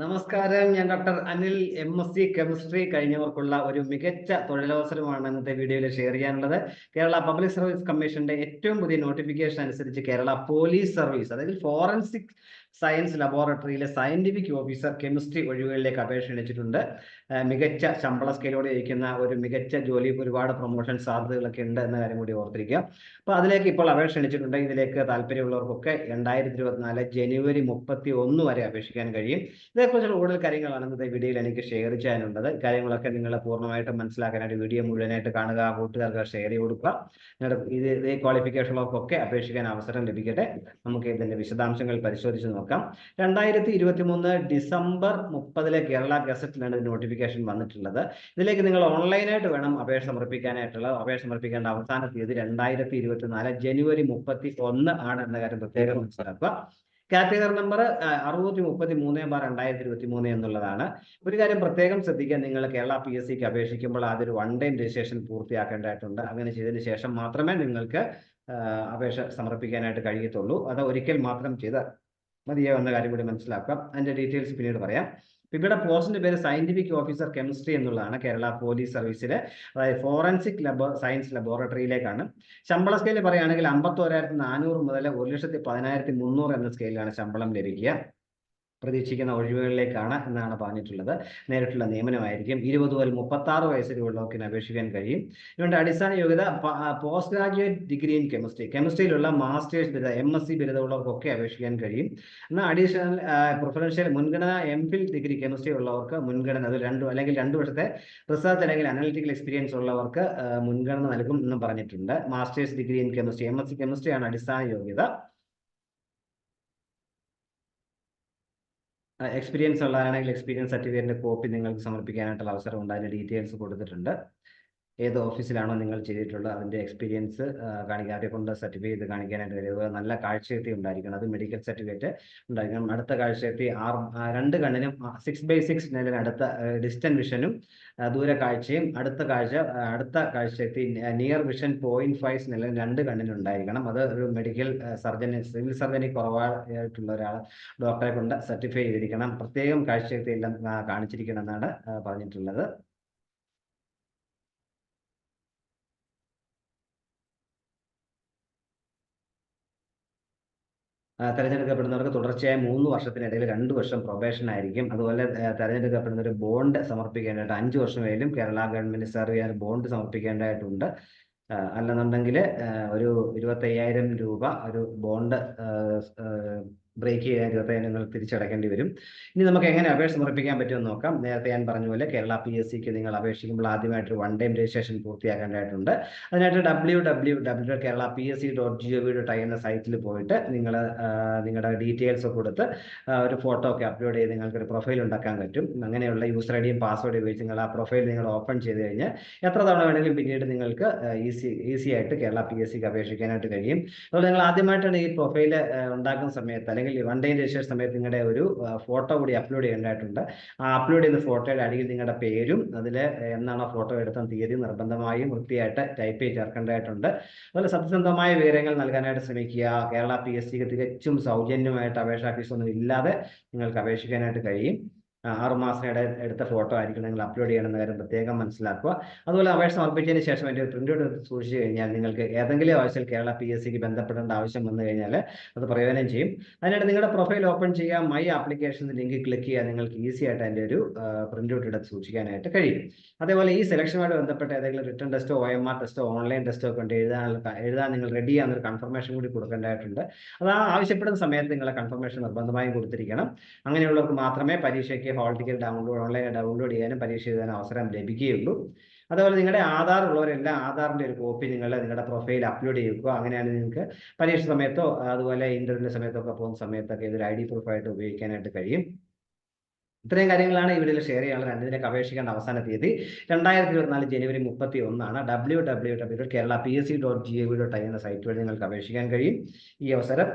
നമസ്കാരം. ഞാൻ doctor Anil M S C chemistry കഴിഞ്ഞവർക്കുള്ള ഒരു മികച്ച തൊഴിലവസരമാണ് ഇന്നത്തെ വീഡിയോയിൽ ഷെയർ ചെയ്യാനുള്ളത്. കേരള പബ്ലിക് സർവീസ് കമ്മീഷന്റെ ഏറ്റവും പുതിയ നോട്ടിഫിക്കേഷൻ അനുസരിച്ച് കേരള പോലീസ് സർവീസ് അതായത് ഫോറൻസിക് സയൻസ് ലബോറട്ടറിയിലെ സയന്റിഫിക് ഓഫീസർ കെമിസ്ട്രി ഒഴിവുകളിലേക്ക് അപേക്ഷ ക്ഷണിച്ചിട്ടുണ്ട് മികച്ച ശമ്പള സ്കെയിലോടെ ഇരിക്കുന്ന ഒരു മികച്ച ജോലി ഒരുപാട് പ്രൊമോഷൻ സാധ്യതകളൊക്കെ ഉണ്ട് എന്ന കാര്യം കൂടി ഓർത്തിരിക്കുക. അപ്പൊ അതിലേക്ക് ഇപ്പോൾ അപേക്ഷ ക്ഷണിച്ചിട്ടുണ്ട് ഇതിലേക്ക് താല്പര്യമുള്ളവർക്കൊക്കെ രണ്ടായിരത്തി ഇരുപത്തിനാല് ജനുവരി മുപ്പത്തി ഒന്ന് വരെ അപേക്ഷിക്കാൻ കഴിയും. ഇതേക്കുറിച്ചുള്ള കൂടുതൽ കാര്യങ്ങളാണ് ഇന്നത്തെ വീഡിയോയിൽ എനിക്ക് ഷെയർ ചെയ്യാനുള്ളത്. കാര്യങ്ങളൊക്കെ നിങ്ങൾ പൂർണമായിട്ട് മനസ്സിലാക്കാനായിട്ട് വീഡിയോ മുഴുവനായിട്ട് കാണുക കൂട്ടുകാർക്ക് ഷെയർ ചെയ്ത് കൊടുക്കുക. നിങ്ങളുടെ ഇത് ഈ ക്വാളിഫിക്കേഷനുള്ളവർക്കൊക്കെ അപേക്ഷിക്കാൻ അവസരം ലഭിക്കട്ടെ. നമുക്ക് ഇതിന്റെ വിശദാംശങ്ങൾ പരിശോധിച്ച് നോക്കാം. രണ്ടായിരത്തി ഇരുപത്തി മൂന്ന് ഡിസംബർ മുപ്പതിലെ കേരള ഗസറ്റിലാണ് നോട്ടിഫിക്കേഷൻ വന്നിട്ടുള്ളത്. ഇതിലേക്ക് നിങ്ങൾ ഓൺലൈനായിട്ട് വേണം അപേക്ഷ സമർപ്പിക്കാനായിട്ടുള്ള അപേക്ഷ സമർപ്പിക്കേണ്ട അവസാന തീയതി രണ്ടായിരത്തി ഇരുപത്തിനാല് ജനുവരി മുപ്പത്തി ഒന്ന് ആണ് എന്ന കാര്യം പ്രത്യേകം മനസ്സിലാക്കുക. കാറ്റഗറി നമ്പർ അറുന്നൂറ്റി മുപ്പത്തി മൂന്ന് ബാർ രണ്ടായിരത്തി ഇരുപത്തി മൂന്ന് എന്നുള്ളതാണ്. ഒരു കാര്യം പ്രത്യേകം ശ്രദ്ധിക്കാൻ നിങ്ങൾ കേരള പി എസ് സിക്ക് അപേക്ഷിക്കുമ്പോൾ ആദ്യം വൺ ടൈം രജിസ്ട്രേഷൻ പൂർത്തിയാക്കേണ്ടതായിട്ടുണ്ട്. അങ്ങനെ ചെയ്തതിന് ശേഷം മാത്രമേ നിങ്ങൾക്ക് അപേക്ഷ സമർപ്പിക്കാനായിട്ട് കഴിയത്തുള്ളൂ. അത് ഒരിക്കൽ മാത്രം ചെയ്ത് മതിയാവുന്ന കാര്യം കൂടി മനസ്സിലാക്കാം. അതിന്റെ ഡീറ്റെയിൽസ് പിന്നീട് പറയാം. ഇവിടെ പോസ്റ്റിന്റെ പേര് സയന്റിഫിക് ഓഫീസർ കെമിസ്ട്രി എന്നുള്ളതാണ് കേരള പോലീസ് സർവീസിലെ അതായത് ഫോറൻസിക് ലബോ സയൻസ് ലബോറട്ടറിയിലേക്കാണ് ശമ്പള സ്കെയിൽ പറയുകയാണെങ്കിൽ അമ്പത്തോരായിരത്തി നാനൂറ് മുതൽ ഒരു ലക്ഷത്തി പതിനായിരത്തി മുന്നൂറ് എന്ന സ്കെയിലാണ് ശമ്പളം ലഭിക്കുക. പ്രതീക്ഷിക്കുന്ന ഒഴിവുകളിലേക്കാണ് എന്നാണ് പറഞ്ഞിട്ടുള്ളത്. നേരിട്ടുള്ള നിയമനമായിരിക്കും. ഇരുപത് മുതൽ മുപ്പത്തി ആറ് വയസ്സിലുള്ളവർക്ക് അപേക്ഷിക്കാൻ കഴിയും. ഇവരുടെ അടിസ്ഥാന യോഗ്യത post graduate degree in chemistry കെമിസ്ട്രിയിലുള്ള masters ബിരുദ എം എസ് സി ബിരുദമുള്ളവർക്കൊക്കെ അപേക്ഷിക്കാൻ കഴിയും. എന്നാൽ അഡീഷണൽ പ്രിഫറൻഷ്യൽ മുൻഗണന എം ഫിൽ ഡിഗ്രി കെമിസ്ട്രി ഉള്ളവർക്ക് മുൻഗണന അത് രണ്ടു അല്ലെങ്കിൽ രണ്ട് വർഷത്തെ റിസർച്ച് അല്ലെങ്കിൽ അനലിറ്റിക്കൽ എക്സ്പീരിയൻസ് ഉള്ളവർക്ക് മുൻഗണന നൽകും എന്നും പറഞ്ഞിട്ടുണ്ട്. Masters degree in chemistry M S C കെമിസ്ട്രിയാണ് അടിസ്ഥാന യോഗ്യത. എക്സ്പീരിയൻസ് ഉള്ളതാണെങ്കിൽ എക്സ്പീരിയൻസ് സർട്ടിഫിക്കറ്റിന്റെ കോപ്പി നിങ്ങൾക്ക് സമർപ്പിക്കാനായിട്ടുള്ള അവസരം ഉണ്ട്. അതിന്റെ ഡീറ്റെയിൽസ് കൊടുത്തിട്ടുണ്ട്. ഏത് ഓഫീസിലാണോ നിങ്ങൾ ചെയ്തിട്ടുള്ളത് അതിന്റെ എക്സ്പീരിയൻസ് കാണിക്കാതെ കൊണ്ട് സർട്ടിഫിക്കറ്റ് ചെയ്ത് കാണിക്കാനായിട്ട് കഴിയുക നല്ല കാഴ്ചയെത്തി ഉണ്ടായിരിക്കണം. അത് മെഡിക്കൽ സർട്ടിഫിക്കറ്റ് ഉണ്ടായിരിക്കണം. അടുത്ത കാഴ്ചയെത്തി ആറ് രണ്ട് കണ്ണിനും സിക്സ് ബൈ സിക്സ് നിലയിൽ അടുത്ത ഡിസ്റ്റൻസ് വിഷനും ദൂര കാഴ്ചയും അടുത്ത കാഴ്ച അടുത്ത കാഴ്ചയെത്തി നിയർ വിഷൻ പോയിന്റ് ഫൈവ് നിലയിൽ രണ്ട് കണ്ണിനുണ്ടായിരിക്കണം അത് ഒരു മെഡിക്കൽ സർജന് സിവിൽ സർജനി കുറവായിട്ടുള്ള ഒരാൾ ഡോക്ടറെ കൊണ്ട് സർട്ടിഫൈ ചെയ്തിരിക്കണം. പ്രത്യേകം കാഴ്ചയെത്തി എല്ലാം കാണിച്ചിരിക്കണം എന്നാണ് പറഞ്ഞിട്ടുള്ളത്. തെരഞ്ഞെടുക്കപ്പെടുന്നവർക്ക് തുടർച്ചയായ മൂന്ന് വർഷത്തിനിടയിൽ രണ്ട് വർഷം പ്രൊബേഷൻ ആയിരിക്കും. അതുപോലെ തെരഞ്ഞെടുക്കപ്പെടുന്ന ഒരു ബോണ്ട് സമർപ്പിക്കേണ്ടതായിട്ട് അഞ്ച് വർഷമേലും കേരള ഗവൺമെന്റ് സെർവ് ബോണ്ട് സമർപ്പിക്കേണ്ടതായിട്ടുണ്ട്. അല്ലെന്നുണ്ടെങ്കിൽ ഒരു ഇരുപത്തയ്യായിരം രൂപ ഒരു ബോണ്ട് ബ്രേക്ക് ചെയ്യാൻ ഇരുപത്തയ്യായിരം നിങ്ങൾ തിരിച്ചടക്കേണ്ടി വരും. ഇനി നമുക്ക് എങ്ങനെ അപേക്ഷ സമർപ്പിക്കാൻ പറ്റുമെന്ന് നോക്കാം. നേരത്തെ ഞാൻ പറഞ്ഞ പോലെ കേരള പി എസ് സിക്ക് നിങ്ങൾ അപേക്ഷിക്കുമ്പോൾ ആദ്യമായിട്ട് വൺ ടൈം രജിസ്ട്രേഷൻ പൂർത്തിയാക്കേണ്ടതായിട്ടുണ്ട്. അതിനായിട്ട് W W W Kerala P S C dot G O V dot I എന്ന സൈറ്റിൽ പോയിട്ട് നിങ്ങൾ നിങ്ങളുടെ ഡീറ്റെയിൽസ് കൊടുത്ത് ഒരു ഫോട്ടോ ഒക്കെ അപ്ലോഡ് ചെയ്ത് നിങ്ങൾക്ക് ഒരു പ്രൊഫൈൽ ഉണ്ടാക്കാൻ പറ്റും. അങ്ങനെയുള്ള യൂസർ ഐ ഡിയും പാസ്വേഡ് ഉപയോഗിച്ച് നിങ്ങൾ ആ പ്രൊഫൈൽ നിങ്ങൾ ഓപ്പൺ ചെയ്ത് കഴിഞ്ഞാൽ എത്ര തവണ വേണമെങ്കിലും പിന്നീട് നിങ്ങൾക്ക് ഈസി ഈസി ആയിട്ട് കേരള പി എസ് സിക്ക് അപേക്ഷിക്കാനായിട്ട് കഴിയും. അതുപോലെ നിങ്ങൾ ആദ്യമായിട്ടാണ് ഈ പ്രൊഫൈൽ ഉണ്ടാക്കുന്ന സമയത്ത് അല്ലെങ്കിൽ വൺ ഡേ രജിസ്ട്രേഷൻ സമയത്ത് നിങ്ങളുടെ ഒരു ഫോട്ടോ കൂടി അപ്ലോഡ് ചെയ്യേണ്ടതായിട്ടുണ്ട്. ആ അപ്ലോഡ് ചെയ്യുന്ന ഫോട്ടോയുടെ അടിയിൽ നിങ്ങളുടെ പേരും അതിൽ എന്നാണ് ഫോട്ടോ എടുത്ത തീയതി നിർബന്ധമായും വൃത്തിയായിട്ട് ടൈപ്പ് ചെയ്ത് ചേർക്കേണ്ടതായിട്ടുണ്ട്. അതുപോലെ സത്യസന്ധമായ വിവരങ്ങൾ നൽകാനായിട്ട് ശ്രമിക്കുക. കേരള പി എസ് സിക്ക് തികച്ചും സൗജന്യമായിട്ട് അപേക്ഷാ ഫീസൊന്നും ഇല്ലാതെ നിങ്ങൾക്ക് അപേക്ഷിക്കാനായിട്ട് കഴിയും. ആറുമാസത്തിനിടെ എടുത്ത ഫോട്ടോ ആയിരിക്കും നിങ്ങൾ അപ്ലോഡ് ചെയ്യണമെന്ന കാര്യം പ്രത്യേകം മനസ്സിലാക്കുക. അതുപോലെ അപേക്ഷ സമർപ്പിച്ചതിന് ശേഷം എന്റെ പ്രിന്റ് ഔട്ട് സൂക്ഷിച്ചു കഴിഞ്ഞാൽ നിങ്ങൾക്ക് ഏതെങ്കിലും ആവശ്യത്തിൽ കേരള പി എസ് സിക്ക് ബന്ധപ്പെടേണ്ട ആവശ്യം വന്നു കഴിഞ്ഞാൽ അത് പ്രയോജനം ചെയ്യും. അതിനായിട്ട് നിങ്ങളുടെ പ്രൊഫൈൽ ഓപ്പൺ ചെയ്യുക മൈ ആപ്ലിക്കേഷൻ ലിങ്ക് ക്ലിക്ക് ചെയ്യാൻ നിങ്ങൾക്ക് ഈസി ആയിട്ട് അതിന്റെ ഒരു പ്രിന്റ് ഔട്ട് എടുത്ത് സൂക്ഷിക്കാനായിട്ട് കഴിയും. അതേപോലെ ഈ സെലക്ഷനുമായിട്ട് ബന്ധപ്പെട്ട ഏതെങ്കിലും റിട്ടേൺ ടെസ്റ്റോ ഒ എം ആർ ടെസ്റ്റോ ഓൺലൈൻ ടെസ്റ്റോ ഒക്കെ ഉണ്ട് എഴുതാൻ എഴുതാൻ നിങ്ങൾ റെഡി ആണെന്നൊരു കൺഫർമേഷൻ കൂടി കൊടുക്കേണ്ടതായിട്ടുണ്ട്. അത് ആവശ്യപ്പെടുന്ന സമയത്ത് നിങ്ങളെ കൺഫർമേഷൻ നിർബന്ധമായും കൊടുത്തിരിക്കണം. അങ്ങനെയുള്ളവർക്ക് മാത്രമേ പരീക്ഷയ്ക്ക് ഹോൾ ടിക്കറ്റ് ഡൗൺലോഡ് ഓൺലൈനായി ഡൗൺലോഡ് ചെയ്യാനും പരീക്ഷ എഴുതാനും അവസരം ലഭിക്കുകയുള്ളൂ. അതുപോലെ നിങ്ങളുടെ ആധാർ ഉള്ളവരെല്ലാം ആധാറിന്റെ ഒരു കോപ്പി നിങ്ങൾ നിങ്ങളുടെ പ്രൊഫൈൽ അപ്ലോഡ് ചെയ്യുക അങ്ങനെയാണ് നിങ്ങൾക്ക് പരീക്ഷ സമയത്തോ അതുപോലെ ഇന്റർവ്യൂവിന്റെ സമയത്തോ ഒക്കെ പോകുന്ന സമയത്തൊക്കെ ഇതൊരു ഐ ഡി പ്രൂഫായിട്ട് ഉപയോഗിക്കാനായിട്ട് കഴിയും. ഇത്രയും കാര്യങ്ങളാണ് ഈ വീഡിയോയിൽ ഷെയർ ചെയ്യാനുള്ള രണ്ടിനൊക്കെ അപേക്ഷിക്കേണ്ട അവസാന തീയതി രണ്ടായിരത്തി ഇരുപത്തിനാല് ജനുവരി മുപ്പത്തി ഒന്നാണ് W W W dot Kerala P S C dot G A V dot I എന്ന സൈറ്റ് വഴി നിങ്ങൾക്ക് അപേക്ഷിക്കാൻ കഴിയും. ഈ അവസരം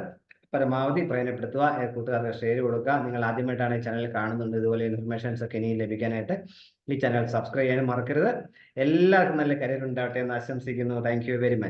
പരമാവധി പ്രയോജനപ്പെടുത്തുക കൂട്ടുകാർക്ക് ഷെയർ കൊടുക്കുക. നിങ്ങൾ ആദ്യമായിട്ടാണ് ഈ ചാനൽ കാണുന്നുണ്ട്. ഇതുപോലെ ഇൻഫർമേഷൻസ് ഒക്കെ ഇനിയും ലഭിക്കാനായിട്ട് ഈ ചാനൽ സബ്സ്ക്രൈബ് ചെയ്യാനും മറക്കരുത്. എല്ലാവർക്കും നല്ല കരിയർ ഉണ്ടാവട്ടെ എന്ന് ആശംസിക്കുന്നു. Thank very much